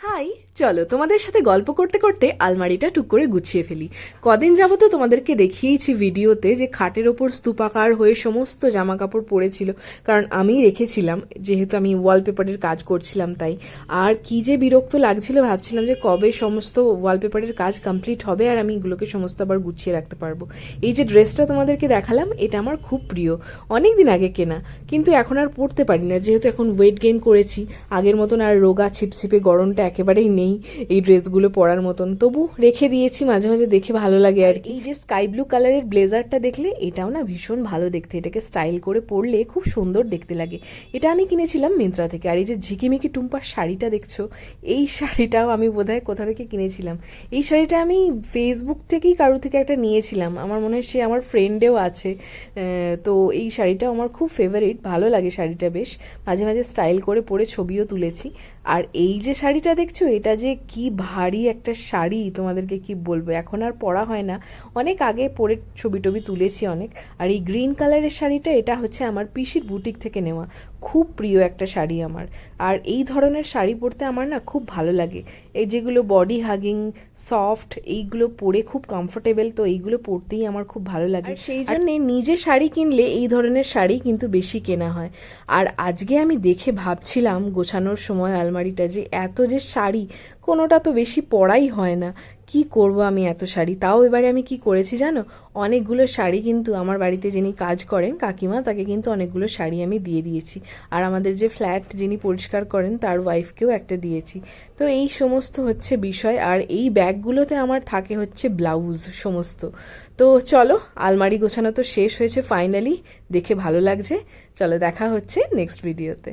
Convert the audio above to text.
High, চলো তোমাদের সাথে গল্প করতে করতে আলমারিটা টুক করে গুছিয়ে ফেলি। কদিন যাব তো তোমাদেরকে দেখিয়েছি ভিডিওতে যে খাটের ওপর স্তূপাকার হয়ে সমস্ত জামা কাপড় পড়েছিল, কারণ আমি রেখেছিলাম, যেহেতু আমি ওয়ালপেপারের কাজ করছিলাম তাই। আর কি যে বিরক্ত লাগছিল, ভাবছিলাম যে কবে সমস্ত ওয়ালপেপারের কাজ কমপ্লিট হবে আর আমি এগুলোকে সমস্ত আবার গুছিয়ে রাখতে পারব। এই যে ড্রেসটা তোমাদেরকে দেখালাম, এটা আমার খুব প্রিয়। অনেক দিন আগে কেনা, কিন্তু এখন আর পরতে পারি না, যেহেতু এখন ওয়েট গেইন করেছি। আগের মতন আর রোগা ছিপছিপে গরমটা একেবারেই নেই এই ড্রেসগুলো পরার মতন। তবু রেখে দিয়েছি, মাঝে মাঝে দেখে ভালো লাগে আর। এই যে স্কাই ব্লু কালারের ব্লেজারটা দেখলে, এটাও না ভীষণ ভালো দেখতে। এটাকে স্টাইল করে পরলে খুব সুন্দর দেখতে লাগে। এটা আমি কিনেছিলাম মিন্ত্রা থেকে। আর এই যে ঝিকিমিকি টুম্পার শাড়িটা দেখছ, এই শাড়িটাও আমি বোধহয় কোথা থেকে কিনেছিলাম। এই শাড়িটা আমি ফেসবুক থেকেই কারও থেকে একটা নিয়েছিলাম। আমার মনে হয় সে আমার ফ্রেন্ডেও আছে। তো এই শাড়িটাও আমার খুব ফেভারিট ভালো লাগে শাড়িটা বেশ। মাঝে মাঝে স্টাইল করে পরে ছবিও তুলেছি। আর এই যে শাড়িটা দেখছ? এটা যে কি ভারী একটা শাড়ি তোমাদেরকে কি বলব? এখন আর পরা হয় না। অনেক আগে পরে ছবি টবি তুলেছি অনেক। আর এই গ্রিন কালারের শাড়িটা এটা হচ্ছে আমার পিসির বুটিক থেকে নেওয়া। খুব প্রিয় একটা শাড়ি আমার। আর এই ধরনের শাড়ি পরতে আমার না খুব ভালো লাগে। এই যেগুলো বডি হাগিং সফট এইগুলো পরে খুব কমফোর্টেবল তো এইগুলো পরতেই আমার খুব ভালো লাগে। সেই জন্যে নিজে শাড়ি কিনলে এই ধরনের শাড়ি কিন্তু বেশি কেনা হয়। আর আজকে আমি দেখে ভাবছিলাম গোছানোর সময় আলমারিটা যে এত যে শাড়ি? কোনোটা তো বেশি পরাই হয় না। কি করব আমি এত শাড়ি? তাও এবারে আমি কি করেছি জানো? অনেকগুলো শাড়ি কিন্তু আমার বাড়িতে যিনি কাজ করেন, কাকিমা, তাকে কিন্তু অনেকগুলো শাড়ি আমি দিয়ে দিয়েছি। আর আমাদের যে ফ্ল্যাট যিনি পরিষ্কার করেন, তার ওয়াইফকেও একটা দিয়েছি। তো এই সমস্ত হচ্ছে বিষয়। আর এই ব্যাগগুলোতে আমার থাকে হচ্ছে ব্লাউজ সমস্ত। তো চলো, আলমারি গোছানো তো শেষ হয়েছে ফাইনালি। দেখে ভালো লাগছে। চলো দেখা হচ্ছে নেক্সট ভিডিওতে।